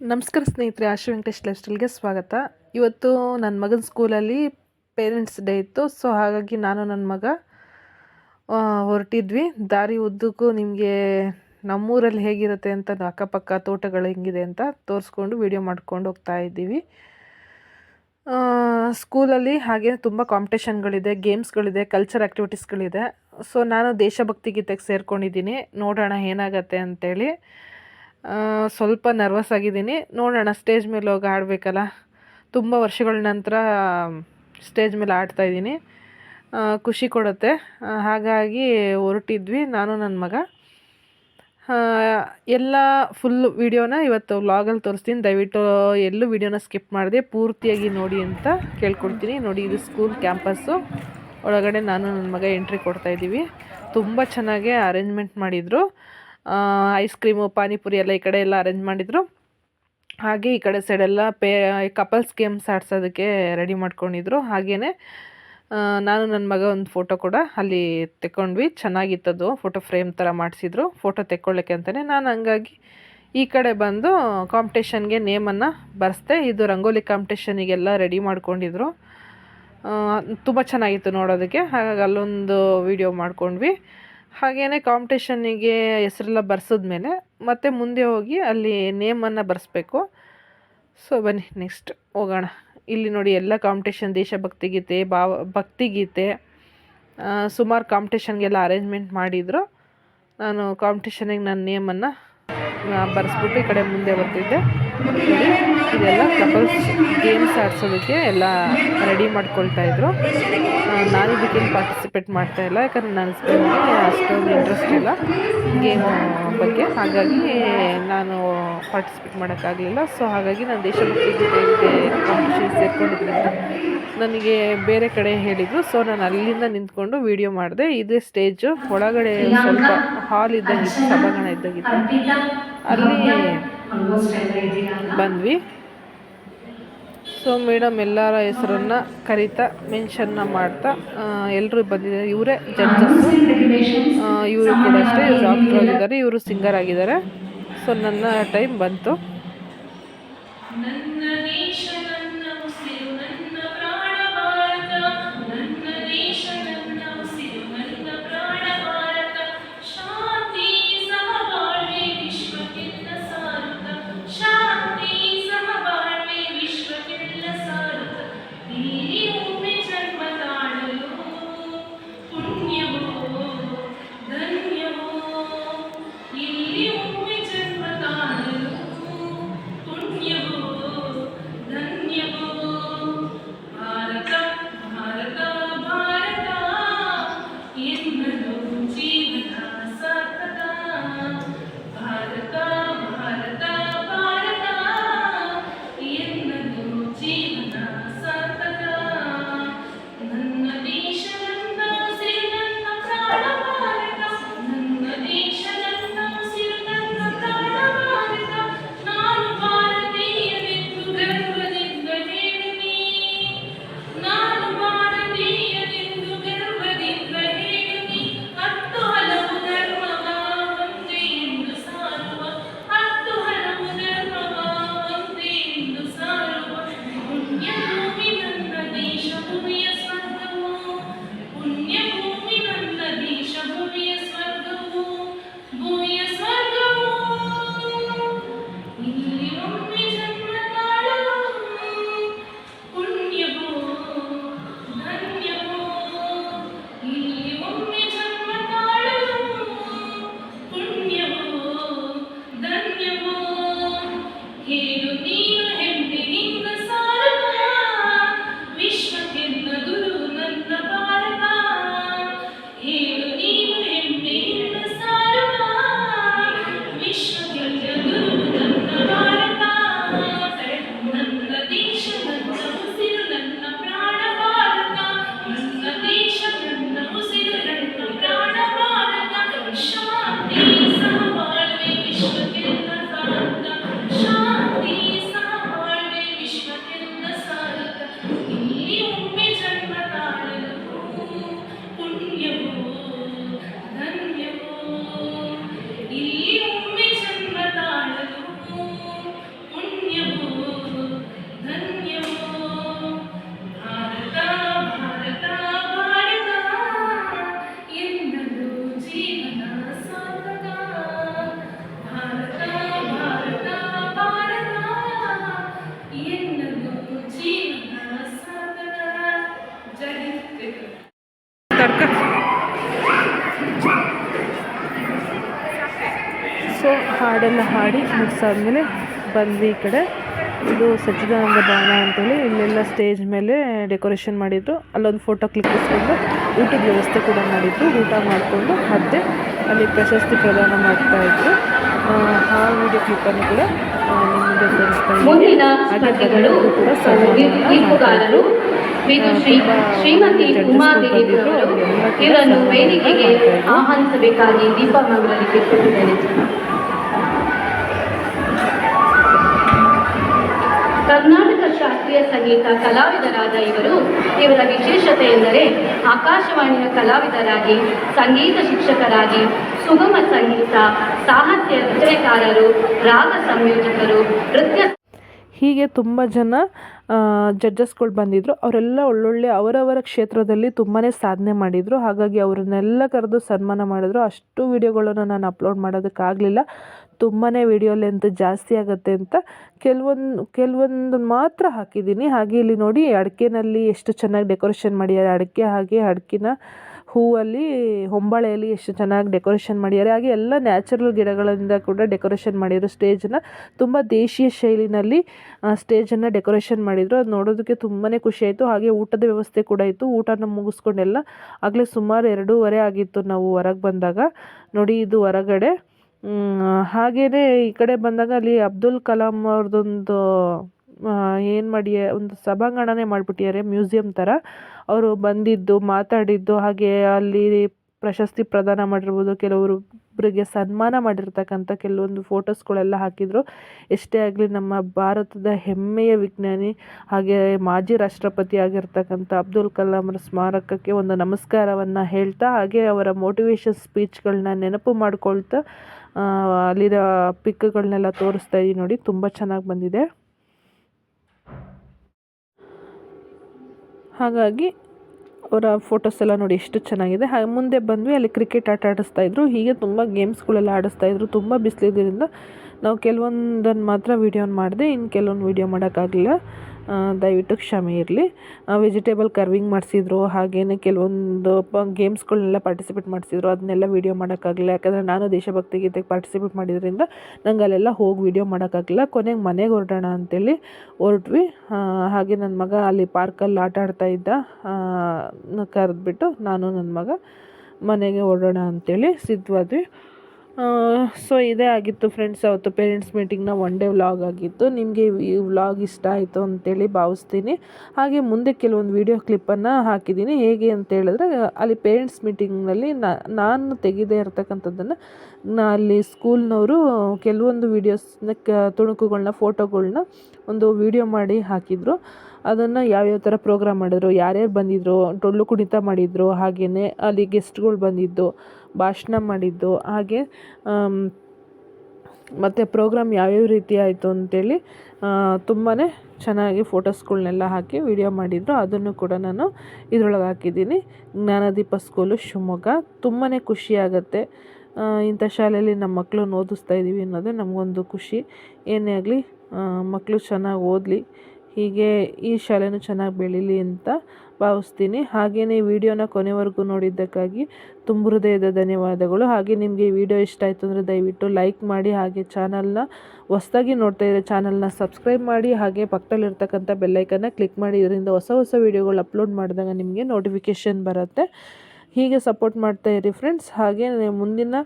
ನಮಸ್ಕಾರ ಸ್ನೇಹಿತರೆ ಆಶು ವೆಂಕಟೇಶ್ ಲೈಫ್ ಸ್ಟೈಲ್ಗೆ ಸ್ವಾಗತ. ಇವತ್ತು ನನ್ನ ಮಗನ ಸ್ಕೂಲಲ್ಲಿ ಪೇರೆಂಟ್ಸ್ ಡೇ ಇತ್ತು ಸೊ ಹಾಗಾಗಿ ನಾನು ನನ್ನ ಮಗ ಹೊರಟಿದ್ವಿ. ದಾರಿ ಉದ್ದಕ್ಕೂ ನಿಮಗೆ ನಮ್ಮೂರಲ್ಲಿ ಹೇಗಿರುತ್ತೆ ಅಂತ ಅಕ್ಕಪಕ್ಕ ತೋಟಗಳು ಹೆಂಗಿದೆ ಅಂತ ತೋರಿಸ್ಕೊಂಡು ವಿಡಿಯೋ ಮಾಡ್ಕೊಂಡು ಹೋಗ್ತಾ ಇದ್ದೀವಿ. ಸ್ಕೂಲಲ್ಲಿ ಹಾಗೆ ತುಂಬ ಕಾಂಪಿಟೇಷನ್ಗಳಿದೆ ಗೇಮ್ಸ್ಗಳಿದೆ ಕಲ್ಚರ್ ಆ್ಯಕ್ಟಿವಿಟೀಸ್ಗಳಿದೆ ಸೊ ನಾನು ದೇಶಭಕ್ತಿ ಗೀತೆಗೆ ಸೇರ್ಕೊಂಡಿದ್ದೀನಿ. ನೋಡೋಣ ಏನಾಗತ್ತೆ ಅಂತೇಳಿ. ಆ, ಸ್ವಲ್ಪ ನರ್ವಸ್ ಆಗಿದ್ದೀನಿ. ನೋಡೋಣ ಸ್ಟೇಜ್ ಮೇಲೆ ಹೋಗಿ ಆಡಬೇಕಲ್ಲ. ತುಂಬ ವರ್ಷಗಳ ನಂತರ ಸ್ಟೇಜ್ ಮೇಲೆ ಆಡ್ತಾ ಇದ್ದೀನಿ. ಖುಷಿ ಕೊಡುತ್ತೆ. ಹಾಗಾಗಿ ಹೊರಟಿದ್ವಿ, ನಾನು ನನ್ನ ಮಗ. ಎಲ್ಲ ಫುಲ್ ವಿಡಿಯೋನ ಇವತ್ತು ವ್ಲಾಗಲ್ಲಿ ತೋರಿಸ್ತೀನಿ. ದಯವಿಟ್ಟು ಎಲ್ಲೂ ವಿಡಿಯೋನ ಸ್ಕಿಪ್ ಮಾಡಿದೆ, ಪೂರ್ತಿಯಾಗಿ ನೋಡಿ ಅಂತ ಕೇಳ್ಕೊಡ್ತೀನಿ. ನೋಡಿ, ಇದು ಸ್ಕೂಲ್ ಕ್ಯಾಂಪಸ್ಸು ಒಳಗಡೆ ನಾನು ನನ್ನ ಮಗ ಎಂಟ್ರಿ ಕೊಡ್ತಾಯಿದ್ದೀವಿ ತುಂಬ ಚೆನ್ನಾಗಿ ಅರೇಂಜ್ಮೆಂಟ್ ಮಾಡಿದರು. ಐಸ್ ಕ್ರೀಮು ಪಾನಿಪುರಿ ಎಲ್ಲ ಈ ಕಡೆ ಎಲ್ಲ ಅರೇಂಜ್ ಮಾಡಿದರು. ಹಾಗೆ ಈ ಕಡೆ ಸೈಡೆಲ್ಲ ಪೇ ಕಪಲ್ಸ್ ಗೇಮ್ಸ್ ಆಡ್ಸೋದಕ್ಕೆ ರೆಡಿ ಮಾಡ್ಕೊಂಡಿದ್ರು. ಹಾಗೆಯೇ ನಾನು ನನ್ನ ಮಗ ಒಂದು ಫೋಟೋ ಕೂಡ ಅಲ್ಲಿ ತೆಕ್ಕೊಂಡ್ವಿ ಚೆನ್ನಾಗಿತ್ತದು ಫೋಟೋ ಫ್ರೇಮ್ ಥರ ಮಾಡಿಸಿದ್ರು. ಫೋಟೋ ತೆಕ್ಕೊಳ್ಳೋಕ್ಕೆ ಅಂತಲೇ ನಾನು ಹಂಗಾಗಿ ಈ ಕಡೆ ಬಂದು ಕಾಂಪಿಟೇಷನ್ಗೆ ನೇಮನ್ನು ಬರೆಸ್ದೆ. ಇದು ರಂಗೋಲಿ ಕಾಂಪಿಟೇಷನಿಗೆಲ್ಲ ರೆಡಿ ಮಾಡ್ಕೊಂಡಿದ್ರು. ತುಂಬ ಚೆನ್ನಾಗಿತ್ತು ನೋಡೋದಕ್ಕೆ. ಹಾಗಾಗಿ ಅಲ್ಲೊಂದು ವಿಡಿಯೋ ಮಾಡ್ಕೊಂಡ್ವಿ. ಹಾಗೆಯೇ ಕಾಂಪಿಟೇಷನ್ನಿಗೆ ಹೆಸರೆಲ್ಲ ಬರ್ಸಿದ್ಮೇಲೆ ಮತ್ತೆ ಮುಂದೆ ಹೋಗಿ ಅಲ್ಲಿ ನೇಮನ್ನು ಬರೆಸ್ಬೇಕು. ಸೊ ಬನ್ನಿ ನೆಕ್ಸ್ಟ್ ಹೋಗೋಣ. ಇಲ್ಲಿ ನೋಡಿ ಎಲ್ಲ ಕಾಂಪಿಟೇಷನ್ ದೇಶಭಕ್ತಿ ಗೀತೆ, ಭಾವ ಭಕ್ತಿಗೀತೆ ಸುಮಾರು ಕಾಂಪಿಟೇಷನ್ಗೆಲ್ಲ ಅರೇಂಜ್ಮೆಂಟ್ ಮಾಡಿದರು. ನಾನು ಕಾಂಪಿಟೇಷನಿಗೆ ನನ್ನ ನೇಮನ್ನು ಬರೆಸ್ಬಿಟ್ಟು ಈ ಕಡೆ ಮುಂದೆ ಬರ್ತಿದ್ದೆ. ಇದೆಲ್ಲ ಕಪಲ್ಸ್ ಗೇಮ್ಸ್ ಆಡ್ಸೋದಕ್ಕೆ ಎಲ್ಲ ರೆಡಿ ಮಾಡ್ಕೊಳ್ತಾ ಇದ್ರು. ನಾನು ಇದಕ್ಕೇನು ಪಾರ್ಟಿಸಿಪೇಟ್ ಮಾಡ್ತಾ ಇಲ್ಲ, ಯಾಕಂದರೆ ನನ್ನ ಹಸ್ಬೆಂಡ್ಗೆ ಅಷ್ಟೊಂದು ಇಂಟ್ರೆಸ್ಟ್ ಇಲ್ಲ ಗೇಮ್ ಬಗ್ಗೆ. ಹಾಗಾಗಿ ನಾನು ಪಾರ್ಟಿಸಿಪೇಟ್ ಮಾಡೋಕ್ಕಾಗಲಿಲ್ಲ. ಸೊ ಹಾಗಾಗಿ ನಾನು ದೇಶಭಕ್ತಿ ಗೀತೆಗೆ ಕಾಂಪಿಟೇಷನ್ ಸೇರ್ಕೊಂಡಿದ್ರಿಂದ ನನಗೆ ಬೇರೆ ಕಡೆ ಹೇಳಿದರು. ಸೊ ನಾನು ಅಲ್ಲಿಂದ ನಿಂತ್ಕೊಂಡು ವಿಡಿಯೋ ಮಾಡಿದೆ. ಇದೇ ಸ್ಟೇಜು ಒಳಗಡೆ ಸ್ವಲ್ಪ ಹಾಲ್ ಇದ್ದಂಗಿತ್ತು ಸಭಾಂಗಣ ಇದ್ದಂಗಿತ್ತು ಅಲ್ಲಿ ಬಂದ್ವಿ. ಸೊ ಮೇಡಮ್, ಎಲ್ಲರ ಹೆಸರನ್ನ ಕರಿತಾ ಮೆನ್ಷನ್ನ ಮಾಡ್ತಾ ಎಲ್ಲರೂ ಬಂದಿದ್ದಾರೆ. ಇವರೇ ಜಡ್ಜಸ್ಸು ಇವರು ಕೂಡ ಅಷ್ಟೇ ಡಾಕ್ಟರ್ ಆಗಿದ್ದಾರೆ ಇವರು ಸಿಂಗರ್ ಆಗಿದ್ದಾರೆ. ಸೊ ನನ್ನ ಟೈಮ್ ಬಂತು. ಹಾಡೆಲ್ಲ ಹಾಡಿ ಮುಗಿಸಾದ್ಮೇಲೆ ಬಂದ್ವಿ ಈ ಕಡೆ ಇದು ಸಚ್ಚಿದಾನಂದ ಭವನ ಅಂತೇಳಿ ಇಲ್ಲೆಲ್ಲ ಸ್ಟೇಜ್ ಮೇಲೆ ಡೆಕೋರೇಷನ್ ಮಾಡಿದ್ರು. ಅಲ್ಲೊಂದು ಫೋಟೋ ಕ್ಲಿಕ್ಕಿಸ್ಕೊಂಡು ಊಟದ ವ್ಯವಸ್ಥೆ ಕೂಡ ಮಾಡಿದ್ರು. ಊಟ ಮಾಡಿಕೊಂಡು ಮತ್ತೆ ಅಲ್ಲಿ ಪ್ರಶಸ್ತಿ ಪ್ರದಾನ ಮಾಡ್ತಾ ಇದ್ರು. ಆ, ವಿಡಿಯೋ ಕ್ಲಿಪ್ಪನ್ನು ಕೂಡ ಮುಂದೆ ತೋರಿಸ್ತಾ. ಆಹ್ವಾನಿಸಬೇಕಾಗಿ ಸ್ಪರ್ಧಿಗಳು ಕರ್ನಾಟಕ ಶಾಸ್ತ್ರೀಯ ಸಂಗೀತ ಕಲಾವಿದರಾದ ಇವರು. ಇವರ ವಿಶೇಷತೆ ಎಂದರೆ ಆಕಾಶವಾಣಿಯ ಕಲಾವಿದರಾಗಿ, ಸಂಗೀತ ಶಿಕ್ಷಕರಾಗಿ, ಸುಗಮ ಸಂಗೀತ, ಸಾಹಿತ್ಯ ರಚನೆಕಾರರು, ರಾಗ ಸಂಯೋಜಕರು, ನೃತ್ಯ ಹೀಗೆ ತುಂಬ ಜನ ಜಡ್ಜಸ್ಗಳು ಬಂದಿದ್ದರು ಅವರೆಲ್ಲ ಒಳ್ಳೊಳ್ಳೆ ಅವರವರ ಕ್ಷೇತ್ರದಲ್ಲಿ ತುಂಬಾ ಸಾಧನೆ ಮಾಡಿದರು. ಹಾಗಾಗಿ ಅವರನ್ನೆಲ್ಲ ಕರೆದು ಸನ್ಮಾನ ಮಾಡಿದ್ರು. ಅಷ್ಟು ವಿಡಿಯೋಗಳನ್ನು ನಾನು ಅಪ್ಲೋಡ್ ಮಾಡೋದಕ್ಕಾಗಲಿಲ್ಲ. ತುಂಬಾ ವಿಡಿಯೋ ಲೆಂತ್ ಜಾಸ್ತಿ ಆಗುತ್ತೆ ಅಂತ ಕೆಲವೊಂದು ಕೆಲವೊಂದು ಮಾತ್ರ ಹಾಕಿದ್ದೀನಿ. ಹಾಗೆ ಇಲ್ಲಿ ನೋಡಿ ಅಡಿಕೆನಲ್ಲಿ ಎಷ್ಟು ಚೆನ್ನಾಗಿ ಡೆಕೋರೇಷನ್ ಮಾಡಿದ್ದಾರೆ. ಅಡಿಕೆ ಹಾಗೆ ಅಡಿಕೆನ ಹೂವಲ್ಲಿ, ಹೊಂಬಾಳೆಯಲ್ಲಿ ಎಷ್ಟು ಚೆನ್ನಾಗಿ ಡೆಕೋರೇಷನ್ ಮಾಡಿದ್ದಾರೆ. ಹಾಗೆ ಎಲ್ಲ ನ್ಯಾಚುರಲ್ ಗಿಡಗಳಿಂದ ಕೂಡ ಡೆಕೋರೇಷನ್ ಮಾಡಿದರು ಸ್ಟೇಜನ್ನ ತುಂಬ ದೇಶೀಯ ಶೈಲಿನಲ್ಲಿ ಸ್ಟೇಜನ್ನು ಡೆಕೋರೇಷನ್ ಮಾಡಿದರು. ಅದು ನೋಡೋದಕ್ಕೆ ತುಂಬಾ ಖುಷಿ ಆಯಿತು. ಹಾಗೆ ಊಟದ ವ್ಯವಸ್ಥೆ ಕೂಡ ಇತ್ತು. ಊಟನ ಮುಗಿಸ್ಕೊಂಡೆಲ್ಲ ಆಗಲೇ ಸುಮಾರು ಎರಡೂವರೆ ಆಗಿತ್ತು ನಾವು ಹೊರಗೆ ಬಂದಾಗ. ನೋಡಿ ಇದು ಹೊರಗಡೆ. ಹಾಗೆಯೇ ಈ ಕಡೆ ಬಂದಾಗ ಅಲ್ಲಿ ಅಬ್ದುಲ್ ಕಲಾಂ ಅವ್ರದ್ದೊಂದು ಏನು ಮಾಡಿ ಒಂದು ಸಭಾಂಗಣನೇ ಮಾಡ್ಬಿಟ್ಟಿದ್ದಾರೆ, ಮ್ಯೂಸಿಯಂ ಥರ. ಅವರು ಬಂದಿದ್ದು, ಮಾತಾಡಿದ್ದು, ಹಾಗೆ ಅಲ್ಲಿ ಪ್ರಶಸ್ತಿ ಪ್ರದಾನ ಮಾಡಿರ್ಬೋದು ಒಬ್ಬರಿಗೆ ಸನ್ಮಾನ ಮಾಡಿರ್ತಕ್ಕಂಥ ಕೆಲವೊಂದು ಫೋಟೋಸ್ಗಳೆಲ್ಲ ಹಾಕಿದರು. ಎಷ್ಟೇ ಆಗಲಿ ನಮ್ಮ ಭಾರತದ ಹೆಮ್ಮೆಯ ವಿಜ್ಞಾನಿ, ಹಾಗೆ ಮಾಜಿ ರಾಷ್ಟ್ರಪತಿ ಆಗಿರ್ತಕ್ಕಂಥ ಅಬ್ದುಲ್ ಕಲಾಂರ ಸ್ಮಾರಕಕ್ಕೆ ಒಂದು ನಮಸ್ಕಾರವನ್ನು ಹೇಳ್ತಾ, ಹಾಗೆ ಅವರ ಮೋಟಿವೇಶನ್ ಸ್ಪೀಚ್ಗಳನ್ನ ನೆನಪು ಮಾಡ್ಕೊಳ್ತಾ ಅಲ್ಲಿರೋ ಪಿಕ್ಗಳನ್ನೆಲ್ಲ ತೋರಿಸ್ತಾ ಇದ್ದೀನಿ ನೋಡಿ, ತುಂಬ ಚೆನ್ನಾಗಿ ಬಂದಿದೆ. ಹಾಗಾಗಿ ಅವರ ಫೋಟೋಸ್ ಎಲ್ಲ ನೋಡಿ ಎಷ್ಟು ಚೆನ್ನಾಗಿದೆ. ಹಾಗೆ ಮುಂದೆ ಬಂದ್ವಿ ಅಲ್ಲಿ ಕ್ರಿಕೆಟ್ ಆಟ ಆಡಿಸ್ತಾ ಇದ್ರು. ಹೀಗೆ ತುಂಬ ಗೇಮ್ಸ್ಗಳೆಲ್ಲ ಆಡಿಸ್ತಾ ಇದ್ರು. ತುಂಬ ಬಿಸಿಲಿದ್ದರಿಂದ ನಾವು ಕೆಲವೊಂದನ್ನು ಮಾತ್ರ ವೀಡಿಯೋನ ಮಾಡಿದೆ, ಇನ್ನು ಕೆಲವೊಂದು ವೀಡಿಯೋ ಮಾಡೋಕ್ಕಾಗಲಿಲ್ಲ. ದಯವಿಟ್ಟು ಕ್ಷಮೆ ಇರಲಿ. ವೆಜಿಟೇಬಲ್ ಕರ್ವಿಂಗ್ ಮಾಡಿಸಿದ್ರು ಹಾಗೆಯೇ ಕೆಲವೊಂದು ಗೇಮ್ಸ್ಗಳನ್ನೆಲ್ಲ ಪಾರ್ಟಿಸಿಪೇಟ್ ಮಾಡಿಸಿದ್ರು, ಅದನ್ನೆಲ್ಲ ವೀಡಿಯೋ ಮಾಡೋಕ್ಕಾಗಲಿಲ್ಲ. ಯಾಕಂದರೆ ನಾನು ದೇಶಭಕ್ತಿ ಗೀತೆಗೆ ಪಾರ್ಟಿಸಿಪೇಟ್ ಮಾಡಿದ್ರಿಂದ ನಂಗೆ ಅಲ್ಲೆಲ್ಲ ಹೋಗಿ ವೀಡಿಯೋ ಮಾಡೋಕ್ಕಾಗಲಿಲ್ಲ. ಕೊನೆಗೆ ಮನೆಗೆ ಹೊರಡೋಣ ಅಂತೇಳಿ ಹೊರಟ್ವಿ. ಹಾಗೆ ನನ್ನ ಮಗ ಅಲ್ಲಿ ಪಾರ್ಕಲ್ಲಿ ಆಟ ಆಡ್ತಾ ಇದ್ದ. ಕರೆದ್ಬಿಟ್ಟು ನಾನು ನನ್ನ ಮಗ ಮನೆಗೆ ಹೊರಡೋಣ ಅಂತೇಳಿ ಸಿದ್ಧವಾದ್ವಿ. ಸೊ ಇದೇ ಆಗಿತ್ತು ಫ್ರೆಂಡ್ಸ್ ಅವತ್ತು ಪೇರೆಂಟ್ಸ್ ಮೀಟಿಂಗ್ನ ಒನ್ ಡೇ ವ್ಲಾಗ್ ಆಗಿತ್ತು. ನಿಮಗೆ ಈ ವ್ಲಾಗ್ ಇಷ್ಟ ಆಯಿತು ಅಂತೇಳಿ ಭಾವಿಸ್ತೀನಿ. ಹಾಗೆ ಮುಂದೆ ಕೆಲವೊಂದು ವಿಡಿಯೋ ಕ್ಲಿಪ್ಪನ್ನು ಹಾಕಿದ್ದೀನಿ. ಹೇಗೆ ಅಂತ ಹೇಳಿದ್ರೆ, ಅಲ್ಲಿ ಪೇರೆಂಟ್ಸ್ ಮೀಟಿಂಗ್ನಲ್ಲಿ ನಾನು ತೆಗೆದೇ ಇರ್ತಕ್ಕಂಥದ್ದನ್ನು ಅಲ್ಲಿ ಸ್ಕೂಲ್ನವರು ಕೆಲವೊಂದು ವೀಡಿಯೋಸ್ನ ತುಣುಕುಗಳನ್ನ ಫೋಟೋಗಳನ್ನ ಒಂದು ವಿಡಿಯೋ ಮಾಡಿ ಹಾಕಿದರು. ಅದನ್ನು ಯಾವ್ಯಾವ ಥರ ಪ್ರೋಗ್ರಾಮ್ ಮಾಡಿದ್ರು, ಯಾರ್ಯಾರು ಬಂದಿದ್ರು ಡೊಳ್ಳು ಕುಣಿತ ಮಾಡಿದ್ರು ಹಾಗೆಯೇ ಅಲ್ಲಿ ಗೆಸ್ಟ್ಗಳು ಬಂದಿದ್ದು, ಭಾಷಣ ಮಾಡಿದ್ದು, ಹಾಗೆ ಮತ್ತು ಪ್ರೋಗ್ರಾಮ್ ಯಾವ್ಯಾವ ರೀತಿ ಆಯಿತು ಅಂತೇಳಿ ತುಂಬಾ ಚೆನ್ನಾಗಿ ಫೋಟೋಸ್ಗಳನ್ನೆಲ್ಲ ಹಾಕಿ ವಿಡಿಯೋ ಮಾಡಿದ್ರು. ಅದನ್ನು ಕೂಡ ನಾನು ಇದ್ರೊಳಗೆ ಹಾಕಿದ್ದೀನಿ. ಜ್ಞಾನದೀಪ ಸ್ಕೂಲು ಶಿವಮೊಗ್ಗ. ತುಂಬಾ ಖುಷಿಯಾಗತ್ತೆ ಇಂಥ ಶಾಲೆಯಲ್ಲಿ ನಮ್ಮ ಮಕ್ಕಳನ್ನ ಓದಿಸ್ತಾ ಇದ್ದೀವಿ ಅನ್ನೋದೇ ನಮಗೊಂದು ಖುಷಿ. ಏನೇ ಆಗಲಿ ಮಕ್ಕಳು ಚೆನ್ನಾಗಿ ಓದಲಿ. ಹೀಗೆ ಈ ಶಾಲೆನೂ ಚೆನ್ನಾಗಿ ಬೆಳೀಲಿ ಅಂತ ಭಾವಿಸ್ತೀನಿ. ಹಾಗೆಯೇ ವಿಡಿಯೋನ ಕೊನೆವರೆಗೂ ನೋಡಿದ್ದಕ್ಕಾಗಿ ತುಂಬ ಹೃದಯದ ಧನ್ಯವಾದಗಳು. ಹಾಗೆ ನಿಮಗೆ ಈ ವಿಡಿಯೋ ಇಷ್ಟ ಆಯಿತು ಅಂದರೆ ದಯವಿಟ್ಟು ಲೈಕ್ ಮಾಡಿ, ಹಾಗೆ ಚಾನಲ್ನ ಹೊಸದಾಗಿ ನೋಡ್ತಾ ಇರೋ ಚಾನಲ್ನ ಸಬ್ಸ್ಕ್ರೈಬ್ ಮಾಡಿ, ಹಾಗೆ ಪಕ್ಕದಲ್ಲಿರ್ತಕ್ಕಂಥ ಬೆಲ್ಲೈಕನ್ನ ಕ್ಲಿಕ್ ಮಾಡಿ, ಇದರಿಂದ ಹೊಸ ಹೊಸ ವಿಡಿಯೋಗಳು ಅಪ್ಲೋಡ್ ಮಾಡಿದಾಗ ನಿಮಗೆ ನೋಟಿಫಿಕೇಷನ್ ಬರುತ್ತೆ. ಹೀಗೆ ಸಪೋರ್ಟ್ ಮಾಡ್ತಾ ಇರಿ ಫ್ರೆಂಡ್ಸ್ ಹಾಗೆ ಮುಂದಿನ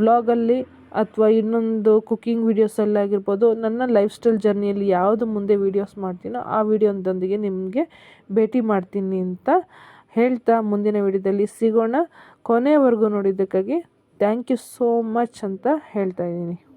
ವ್ಲಾಗಲ್ಲಿ ಅಥವಾ ಇನ್ನೊಂದು ಕುಕ್ಕಿಂಗ್ ವೀಡಿಯೋಸಲ್ಲಾಗಿರ್ಬೋದು ನನ್ನ ಲೈಫ್ ಸ್ಟೈಲ್ ಜರ್ನಿಯಲ್ಲಿ ಯಾವುದು ಮುಂದೆ ವೀಡಿಯೋಸ್ ಮಾಡ್ತೀನೋ ಆ ವೀಡಿಯೋದೊಂದಿಗೆ ನಿಮಗೆ ಭೇಟಿ ಮಾಡ್ತೀನಿ ಅಂತ ಹೇಳ್ತಾ ಮುಂದಿನ ವಿಡಿಯೋದಲ್ಲಿ ಸಿಗೋಣ. ಕೊನೆವರೆಗೂ ನೋಡಿದ್ದಕ್ಕಾಗಿ ಥ್ಯಾಂಕ್ ಯು ಸೋ ಮಚ್ ಅಂತ ಹೇಳ್ತಾ ಇದ್ದೀನಿ.